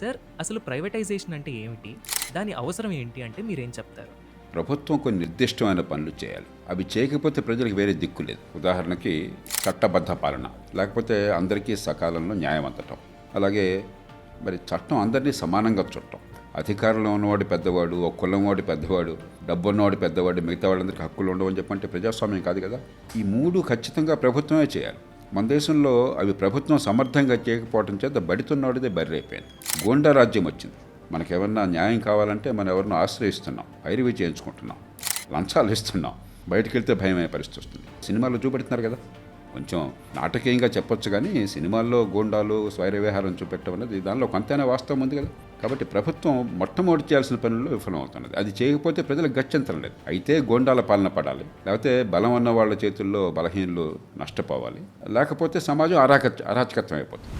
Sir అసలు privatisation అంటే ఏమిటి? దాని అవసరం ఏంటి అంటే మీరేం చెప్తారు? ప్రభుత్వం కొన్ని నిర్దిష్టమైన పనులు చేయాలి. అవి చేయకపోతే ప్రజలకు వేరే దిక్కు లేదు. ఉదాహరణకి చట్టబద్ధ పాలన లేకపోతే అందరికీ సకాలంలో న్యాయం అందటం. అలాగే మరి చట్టం అందరినీ సమానంగా చుట్టం. అధికారంలో ఉన్నవాడు పెద్దవాడు ఒక కులం వాడు పెద్దవాడు డబ్బు ఉన్నవాడు పెద్దవాడు మిగతా వాళ్ళందరికీ హక్కులు ఉండవని చెప్పంటే ప్రజాస్వామ్యం కాదు కదా. ఈ మూడు ఖచ్చితంగా ప్రభుత్వమే చేయాలి. మన దేశంలో అవి ప్రభుత్వం సమర్థంగా చేయకపోవడం చేత బడితున్నవాడిదే బర్రైపోయింది గోండా రాజ్యం వచ్చింది. మనకేమన్నా న్యాయం కావాలంటే మనం ఎవరినో ఆశ్రయిస్తున్నాం పైరువి చేయించుకుంటున్నాం లంచాలు ఇస్తున్నాం బయటకు వెళ్తే భయమయ్యే పరిస్థితి వస్తుంది. సినిమాల్లో చూపెడుతున్నారు కదా. కొంచెం నాటకీయంగా చెప్పొచ్చు కానీ సినిమాల్లో గోండాలు స్వైర విహారం చూపెట్టడం అనేది దానిలో కొంతైనా వాస్తవం ఉంది కదా. కాబట్టి ప్రభుత్వం మొట్టమొదటి చేయాల్సిన పనుల్లో విఫలమవుతున్నది. అది చేయకపోతే ప్రజలకు గత్యంతరం లేదు. అయితే గోండాల పాలన పడాలి. లేకపోతే బలం ఉన్న వాళ్ళ చేతుల్లో బలహీనలు నష్టపోవాలి. లేకపోతే సమాజం అరాక అరాచకత్వం అయిపోతుంది.